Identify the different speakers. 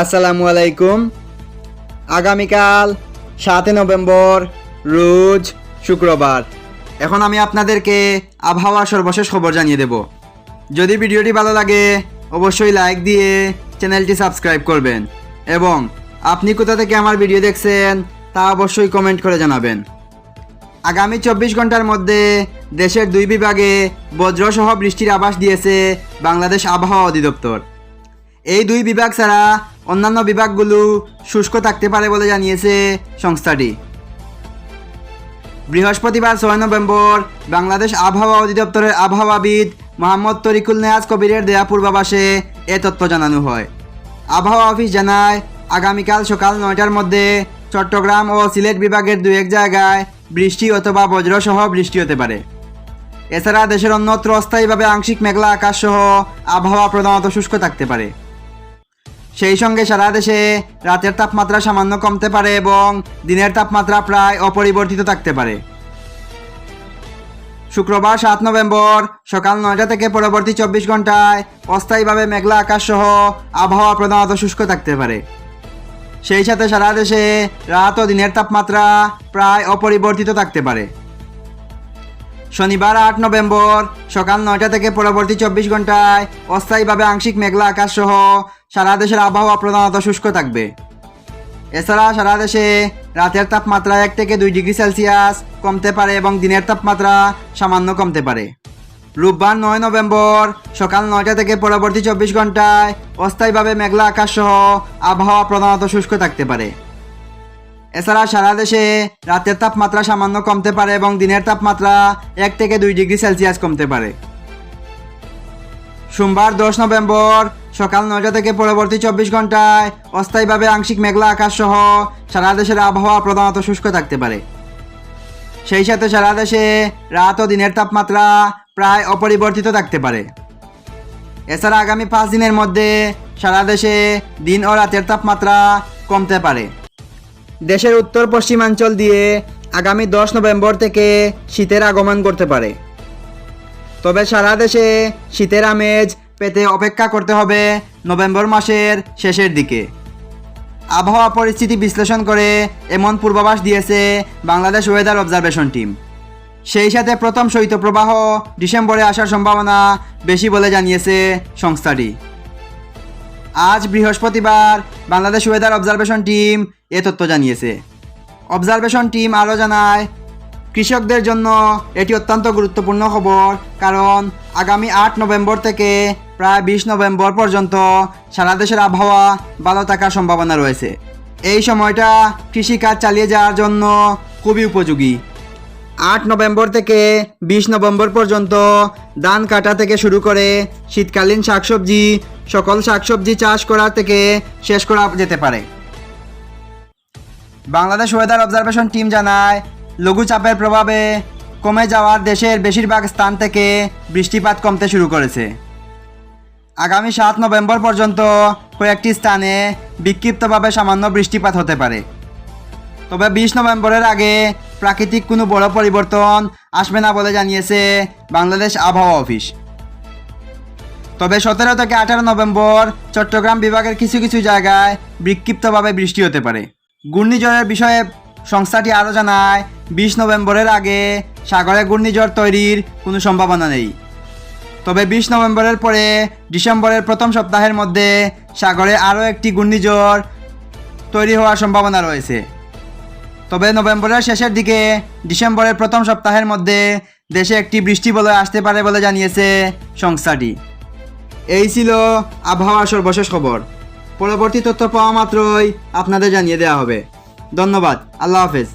Speaker 1: আসসালামু আলাইকুম। আগামীকাল সাতই নভেম্বর, রোজ শুক্রবার। এখন আমি আপনাদেরকে আবহাওয়া সর্বশেষ খবর জানিয়ে দেব। যদি ভিডিওটি ভালো লাগে, অবশ্যই লাইক দিয়ে চ্যানেলটি সাবস্ক্রাইব করবেন এবং আপনি কোথা থেকে আমার ভিডিও দেখছেন, তা অবশ্যই কমেন্ট করে জানাবেন। আগামী চব্বিশ ঘণ্টার মধ্যে দেশের দুই বিভাগে বজ্রসহ বৃষ্টির আভাস দিয়েছে বাংলাদেশ আবহাওয়া অধিদপ্তর। এই দুই বিভাগ ছাড়া অন্যান্য বিভাগগুলো শুষ্ক থাকতে পারে বলে জানিয়েছে সংস্থাটি। বৃহস্পতিবার ছয় নভেম্বর বাংলাদেশ আবহাওয়া অধিদপ্তরের আবহাওয়াবিদ মোহাম্মদ তরিকুল নেয়াজ কবিরের দেয়া পূর্বাভাসে এ তথ্য জানানো হয়। আবহাওয়া অফিস জানায়, আগামীকাল সকাল নয়টার মধ্যে চট্টগ্রাম ও সিলেট বিভাগের দু এক জায়গায় বৃষ্টি অথবা বজ্রসহ বৃষ্টি হতে পারে। এছাড়া দেশের অন্যত্র অস্থায়ীভাবে আংশিক মেঘলা আকাশ সহ আবহাওয়া প্রধানত শুষ্ক থাকতে পারে। সেই সঙ্গে সারা দেশে রাতের তাপমাত্রা সামান্য কমতে পারে এবং দিনের তাপমাত্রা প্রায় অপরিবর্তিত থাকতে পারে। শুক্রবার সাত নভেম্বর সকাল নয়টা থেকে পরবর্তী চব্বিশ ঘন্টায় অস্থায়ীভাবে মেঘলা আকাশ সহ আবহাওয়া প্রধানত শুষ্ক থাকতে পারে। সেই সাথে সারা দেশে রাত ও দিনের তাপমাত্রা প্রায় অপরিবর্তিত থাকতে পারে। শনিবার আট নভেম্বর সকাল নয়টা থেকে পরবর্তী চব্বিশ ঘন্টায় অস্থায়ীভাবে আংশিক মেঘলা আকাশ সহ সারা দেশের আবহাওয়া প্রধানত শুষ্ক থাকবে। এছাড়া সারা দেশে রাতের তাপমাত্রা এক থেকে দুই ডিগ্রি সেলসিয়াস কমতে পারে এবং দিনের তাপমাত্রা সামান্য কমতে পারে। রোববার নয় নভেম্বর সকাল নয়টা থেকে পরবর্তী চব্বিশ ঘন্টায় অস্থায়ীভাবে মেঘলা আকাশ সহ আবহাওয়া প্রধানত শুষ্ক থাকতে পারে। এছাড়া সারা দেশে রাতের তাপমাত্রা সামান্য কমতে পারে এবং দিনের তাপমাত্রা এক থেকে দুই ডিগ্রি সেলসিয়াস কমতে পারে। সোমবার দশ নভেম্বর সকাল নয়টা থেকে পরবর্তী চব্বিশ ঘন্টায় অস্থায়ীভাবে আংশিক মেঘলা আকাশ সহ সারা দেশের আবহাওয়া প্রধানত শুষ্ক থাকতে পারে। সেই সাথে সারা দেশে রাত ও দিনের তাপমাত্রা প্রায় অপরিবর্তিত থাকতে পারে। এছাড়া আগামী পাঁচ দিনের মধ্যে সারা দেশে দিন ও রাতের তাপমাত্রা কমতে পারে। দেশের উত্তর পশ্চিমাঞ্চল দিয়ে আগামী দশ নভেম্বর থেকে শীতের আগমন করতে পারে। তবে সারা দেশে শীতের আমেজ পেতে অপেক্ষা করতে হবে নভেম্বর মাসের শেষের দিকে। আবহাওয়া পরিস্থিতি বিশ্লেষণ করে এমন পূর্বাভাস দিয়েছে বাংলাদেশ ওয়েদার অবজারভেশন টিম সেই সাথে প্রথম শৈত্যপ্রবাহ ডিসেম্বরে আসার সম্ভাবনা বেশি বলে জানিয়েছে সংস্থাটি। আজ বৃহস্পতিবার বাংলাদেশ ওয়েদার অবজারভেশন টিম এ তথ্য জানিয়েছে। অবজারভেশন টিম আরও জানায়, কৃষকদের জন্য এটি অত্যন্ত গুরুত্বপূর্ণ খবর কারণ আগামী আট নভেম্বর থেকে প্রায় বিশ নভেম্বর পর্যন্ত সারা দেশের আবহাওয়া ভালো থাকার সম্ভাবনা রয়েছে। এই সময়টা কৃষিকাজ চালিয়ে যাওয়ার জন্য খুবই উপযোগী। আট নভেম্বর থেকে বিশ নভেম্বর পর্যন্ত ধান কাটা থেকে শুরু করে শীতকালীন শাকসবজি, সকল শাকসবজি চাষ করা থেকে শেষ করা যেতে পারে। বাংলাদেশ ওয়েদার অবজারভেশন টিম জানায়, লঘুচাপের প্রভাবে কমে যাওয়ার দেশের বেশিরভাগ স্থান থেকে বৃষ্টিপাত কমতে শুরু করেছে। আগামী সাত নভেম্বর পর্যন্ত কয়েকটি স্থানে বিক্ষিপ্তভাবে সামান্য বৃষ্টিপাত হতে পারে। তবে বিশ নভেম্বরের আগে প্রাকৃতিক কোনো বড় পরিবর্তন আসবে না বলে জানিয়েছে বাংলাদেশ আবহাওয়া অফিস। তবে সতেরো থেকে আঠারো নভেম্বর চট্টগ্রাম বিভাগের কিছু কিছু জায়গায় বিক্ষিপ্তভাবে বৃষ্টি হতে পারে। ঘূর্ণিঝড়ের বিষয়ে সংস্থাটি আরও জানায়, বিশ নভেম্বরের আগে সাগরে ঘূর্ণিঝড় তৈরির কোনো সম্ভাবনা নেই। তবে বিশ নভেম্বরের পরে ডিসেম্বরের প্রথম সপ্তাহের মধ্যে সাগরে আরও একটি ঘূর্ণিঝড় তৈরি হওয়ার সম্ভাবনা রয়েছে। তবে নভেম্বরের শেষের দিকে ডিসেম্বরের প্রথম সপ্তাহের মধ্যে দেশে একটি বৃষ্টি বলয় আসতে পারে বলে জানিয়েছে সংস্থাটি। এই ছিল আবহাওয়ার সর্বশেষ খবর। পরবর্তী তথ্য পাওয়া মাত্রই আপনাদের জানিয়ে দেওয়া হবে। ধন্যবাদ। আল্লাহ হাফেজ।